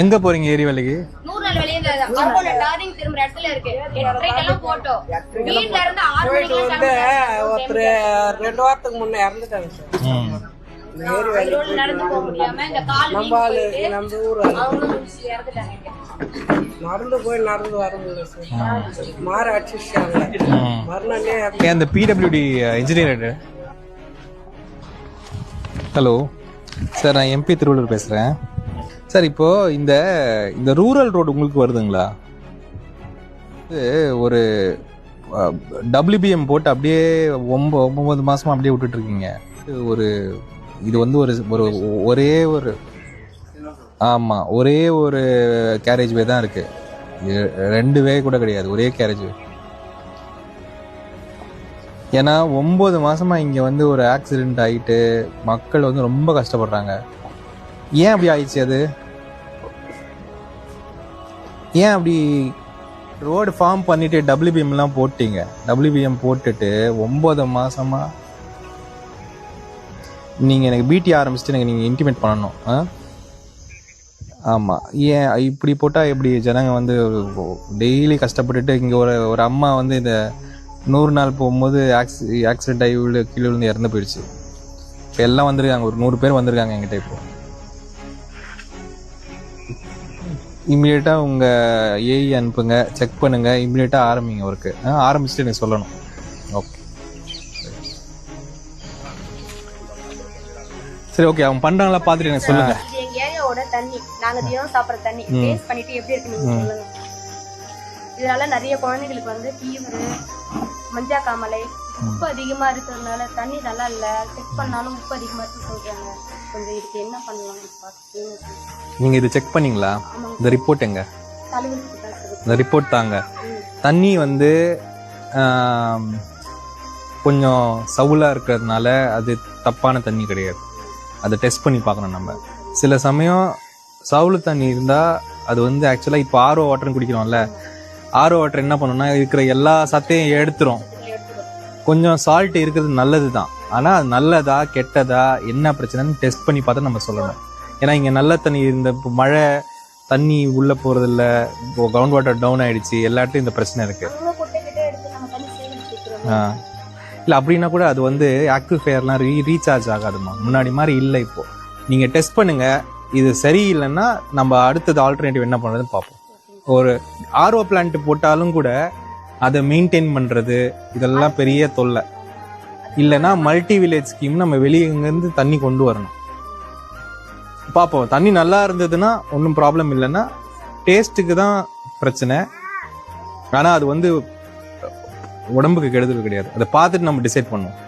எங்க போறீங்க ஏரி வேலைக்கு நூறு நாள் வெளியே கருப்போட டாரிங் திரும்புற இடத்துல இருக்கு. எட்டரைக்கெல்லாம் போட்டோம். வீட்ல இருந்து ஆறு போயிட்டு மணிக்கு வந்து ஒருத்தர் ரெண்டு வாரத்துக்கு முன்னே இறந்துட்டாங்க சார். நடந்து போக முடியாம இந்த கால் நம்ம ஆளு நம்ம ஊர். அவங்களும் இறந்துட்டாங்க. நடந்து போய் நடந்து வர முடியல சார் மாற அடிச்சிட்டாங்க. மறுநாளே அந்த பிடபிள்யூடி இன்ஜினியர் ஹலோ சார் நான் எம்பி திருவள்ளூர் பேசுகிறேன் சார் இப்போ இந்த இந்த ரூரல் ரோடு உங்களுக்கு வருதுங்களா? இது ஒரு டபிள்யூபிஎம் போட்டு அப்படியே ஒம்ப ஒம்பது மாதமாக அப்படியே விட்டுட்ருக்கீங்க இது ஒரு இது வந்து ஒரு ஒரு ஒரே ஒரு ஆமாம் ஒரே ஒரு கேரேஜ் வே தான் இருக்குது ரெண்டு வே கூட கிடையாது. ஒரே கேரேஜ் வே ஏன்னா ஒம்பது மாதமாக இங்கே வந்து ஒரு ஆக்சிடெண்ட் ஆகிட்டு மக்கள் வந்து ரொம்ப கஷ்டப்படுறாங்க. ஏன் அப்படி ஆயிடுச்சு அது? ஏன் அப்படி ரோடு ஃபார்ம் பண்ணிட்டு டபிள்யூபிஎம்லாம் போட்டிங்க? போட்டீங்க WBM போட்டுட்டு ஒம்பது மாதமாக நீங்கள் எனக்கு பிடி ஆரம்பிச்சுட்டு எனக்கு நீங்கள் இன்டிமேட் பண்ணணும் ஆ? ஆமாம் ஏன் இப்படி போட்டால் எப்படி? ஜனங்க வந்து டெய்லி கஷ்டப்பட்டுட்டு இங்கே ஒரு ஒரு அம்மா வந்து இந்த நூறு நாள் போகும்போது ஆக்சி ஆக்சிடென்ட் ஆகி விழு கீழே விழுந்து இறந்து போயிடுச்சு. இப்போ எல்லாம் வந்திருக்காங்க. ஒரு நூறு பேர் வந்திருக்காங்க என்கிட்ட இப்போ. இம்மிடியட்டாக உங்கள் ஏஇ அனுப்புங்க. செக் பண்ணுங்க. இம்மிடியட்டாக ஆரம்பிங்க ஒர்க்கு ஆரம்பிச்சுட்டு எனக்கு சொல்லணும். ஓகே சரி ஓகே அவங்க பண்ணுறாங்களா பார்த்துட்டு எனக்கு சொல்லுங்க. இது எங்க ஏரியாவோட தண்ணி. நாங்க தினம் சாப்பிடுற தண்ணி. டேஸ்ட் பண்ணிட்டு எப்படி இருக்கு நீங்க சொல்லுங்க. இதனால நிறைய குழந்தைகளுக்கு வந்து ஃபீவர் மஞ்சா காமலை உப்பு அதிகமா இருக்கிறதுனால தண்ணி நல்லா இல்ல. செக் பண்ணாலும் உப்பு அதிகமா இருக்கு சொல்றாங்க. கொஞ்சம் இதுக்கு என்ன பண்ணலாம் நீங்கள் இது செக் பண்ணீங்களா? இந்த ரிப்போர்ட் எங்க. இந்த ரிப்போர்ட் தாங்க. தண்ணி வந்து கொஞ்சம் சவுலாக இருக்கிறதுனால அது தப்பான தண்ணி கிடையாது. அதை டெஸ்ட் பண்ணி பார்க்கணும் நம்ம. சில சமயம் சவுளு தண்ணி இருந்தால் அது வந்து ஆக்சுவலாக இப்போ ஆர்ஓ வாட்டர்னு குடிக்கிறோம்ல ஆர்ஓ வாட்டர் என்ன பண்ணுன்னா இருக்கிற எல்லா சத்தையும் எடுத்துரும். கொஞ்சம் சால்ட் இருக்கிறது நல்லது தான் ஆனால் அது நல்லதா கெட்டதா என்ன பிரச்சனைன்னு டெஸ்ட் பண்ணி பார்த்து நம்ம சொல்லணும். ஏன்னா இங்கே நல்ல தண்ணி இந்த இப்போ மழை தண்ணி உள்ளே போகிறதில்ல இப்போ கிரவுண்ட் வாட்டர் டவுன் ஆகிடுச்சு எல்லாட்டும் இந்த பிரச்சனை இருக்குது ஆ. இல்லை அப்படின்னா கூட அது வந்து ஆக்டிஃபயர்லாம் ரீ ரீசார்ஜ் ஆகாதுமா முன்னாடி மாதிரி இல்லை இப்போது நீங்கள் டெஸ்ட் பண்ணுங்கள் இது சரியில்லைன்னா நம்ம அடுத்தது ஆல்டர்னேட்டிவ் என்ன பண்ணுறதுன்னு பார்ப்போம். ஒரு ஆர்ஓ பிளான்ட் போட்டாலும் கூட அதை மெயின்டைன் பண்றது இதெல்லாம் பெரிய தொல்லை. இல்லைன்னா மல்டி வில்லேஜ் ஸ்கீம் நம்ம வெளியே தண்ணி கொண்டு வரணும். பார்ப்போம் தண்ணி நல்லா இருந்ததுன்னா ஒன்றும் ப்ராப்ளம் இல்லைன்னா டேஸ்ட்டுக்கு தான் பிரச்சனை. ஆனால் அது வந்து உடம்புக்கு கெடுதல் கிடையாது. அதை பார்த்துட்டு நம்ம டிசைட் பண்ணுவோம்.